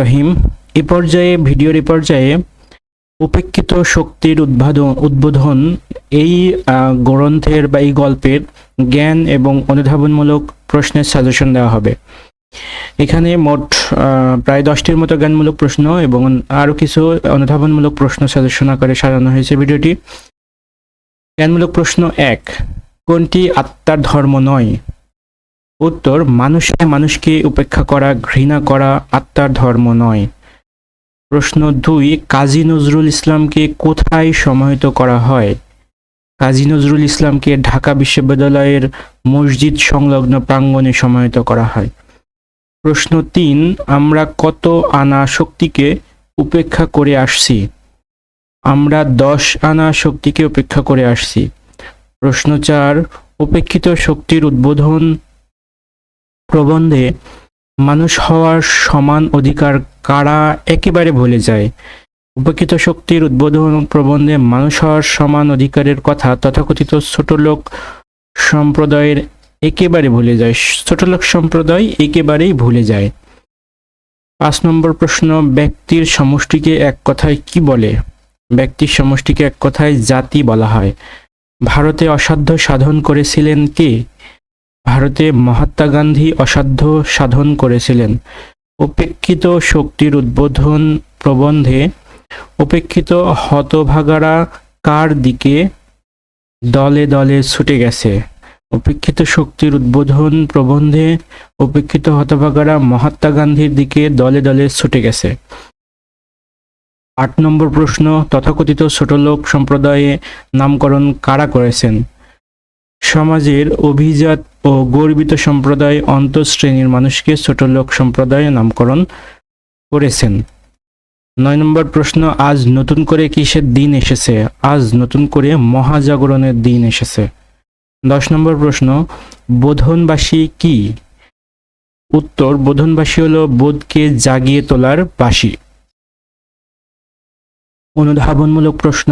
রহিম এ পর্যায়ে, ভিডিওর এ পর্যায়ে উপেক্ষিত শক্তির উদ্বোধন উদ্বোধন এই গ্রন্থের বা এই গল্পের জ্ঞান এবং অনুধাবনমূলক প্রশ্নের সাজেশন দেওয়া হবে। এখানে মোট প্রায় দশটির মতো জ্ঞানমূলক প্রশ্ন এবং আরও কিছু অনুধাবনমূলক প্রশ্ন সাজেশন আকারে সাজানো হয়েছে ভিডিওটি। জ্ঞানমূলক প্রশ্ন এক, কোনটি আত্মার ধর্ম নয়? উত্তর, মানুষে মানুষকে উপেক্ষা করা, ঘৃণা করা আত্মার ধর্ম নয়। প্রশ্ন দুই, কাজী নজরুল ইসলামকে কোথায় সমাহিত করা হয়? কাজী নজরুল ইসলামকে ঢাকা বিশ্ববিদ্যালয়ের মসজিদ সংলগ্ন প্রাঙ্গণে সমাহিত করা হয়। প্রশ্ন তিন, আমরা কত আনা শক্তিকে উপেক্ষা করে আসছি? আমরা দশ আনা শক্তিকে উপেক্ষা করে আসছি। প্রশ্ন চার, উপেক্ষিত শক্তির উদ্বোধন প্রবন্ধে মানুষ হওয়ার সমান অধিকার কারা একেবারে ভুলে যায়। উপেক্ষিত শক্তির উদ্বোধন প্রবন্ধে মানুষ হওয়ার সমান অধিকারের কথা তথাকথিত ছোট লোক সম্প্রদায়ের একেবারে ভুলে যায়। ছোট লোক সম্প্রদায় একেবারেই ভুলে যায়। পাঁচ নম্বর প্রশ্ন, ব্যক্তির সমষ্টিকে এক কথায় কি বলে? ব্যক্তির সমষ্টিকে এক কথায় জাতি বলা হয়। ভারতে অসাধ্য সাধন করেছিলেন কে? ভারতে মহাত্মা গান্ধী অসাধ্য সাধন করেছিলেন। উপেক্ষিত শক্তির উদ্বোধন প্রবন্ধে উপেক্ষিত হতভাগারা কার দিকে দলে দলে ছুটে গেছে? উপেক্ষিত শক্তির উদ্বোধন প্রবন্ধে উপেক্ষিত হতভাগারা মহাত্মা গান্ধীর দিকে দলে দলে ছুটে গেছে। আট নম্বর প্রশ্ন, তথাকথিত ছোটলোক সম্প্রদায়ে নামকরণ কারা করেছেন? সমাজের অভিজাত ও গর্বিত সম্প্রদায় অন্তঃশ্রেণীর মানুষকে ছোট লোক সম্প্রদায়ে নামকরণ করেছেন। নয় নম্বর প্রশ্ন, আজ নতুন করে কিসের দিন এসেছে? আজ নতুন করে মহাজাগরণের দিন এসেছে। দশ নম্বর প্রশ্ন, বোধনবাসী কি? উত্তর, বোধনবাসী হলো বোধকে জাগিয়ে তোলার বাসী। অনুধাবনমূলক প্রশ্ন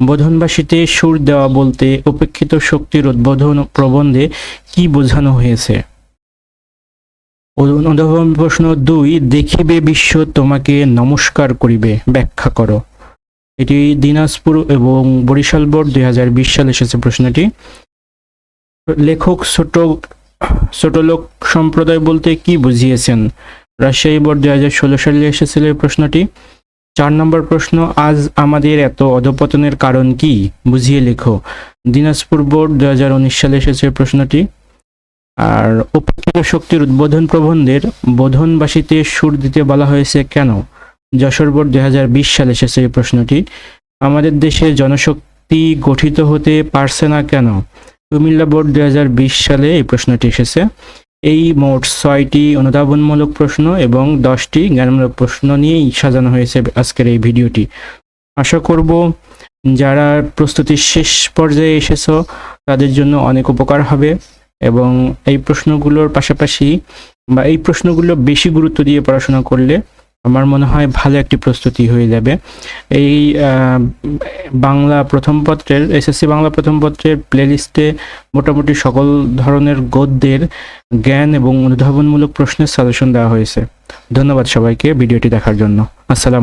বোধনবাসীতে সুর দেওয়া বলতে উপেক্ষিত শক্তির উদ্বোধন প্রবন্ধে কি বোঝানো হয়েছে? প্রশ্ন দুই, দেখিবে বিশ্ব তোমাকে নমস্কার করিবে, ব্যাখ্যা করো। এটি দিনাজপুর এবং বরিশাল বোর্ড দুই হাজার বিশ সালে এসেছে প্রশ্নটি। লেখক ছোট ছোট লোক সম্প্রদায় বলতে কি বুঝিয়েছেন? রাজশাহী বোর্ড দুই হাজার ষোলো সালে এসেছিল এই প্রশ্নটি। চার নম্বর প্রশ্ন, আজ আমাদের এত অধপতনের কারণ কি? বুঝিয়ে লেখো। দিনাজপুর বোর্ড দুই হাজার উনিশ সালে এসেছে প্রশ্নটি। আর উপেক্ষিত শক্তির উদ্বোধন প্রবন্ধের বোধনবাসীতে সুর দিতে বলা হয়েছে কেন? যশোর বোর্ড দুই হাজার বিশ সালে এসেছে এই প্রশ্নটি। আমাদের দেশে জনশক্তি গঠিত হতে পারছে না কেন? কুমিল্লা বোর্ড দুই হাজার বিশ সালে এই প্রশ্নটি এসেছে। এই মোট ছয়টি অনুধাবনমূলক প্রশ্ন এবং দশটি জ্ঞানমূলক প্রশ্ন নিয়েই সাজানো হয়েছে আজকের এই ভিডিওটি। আশা করব যারা প্রস্তুতির শেষ পর্যায়ে এসেছ, তাদের জন্য অনেক উপকার হবে এবং এই প্রশ্নগুলোর পাশাপাশি বা এই প্রশ্নগুলো বেশি গুরুত্ব দিয়ে পড়াশোনা করলে আমার মনে হয় ভালো একটি প্রস্তুতি হয়ে যাবে। এই বাংলা প্রথম পত্রের, এসএসসি বাংলা প্রথম পত্রের প্লেলিস্টে মোটামুটি সকল ধরনের গদ্যের জ্ঞান এবং অনুধাবনমূলক প্রশ্নের সাজেশন দেওয়া হয়েছে। ধন্যবাদ সবাইকে ভিডিওটি দেখার জন্য। আসসালাম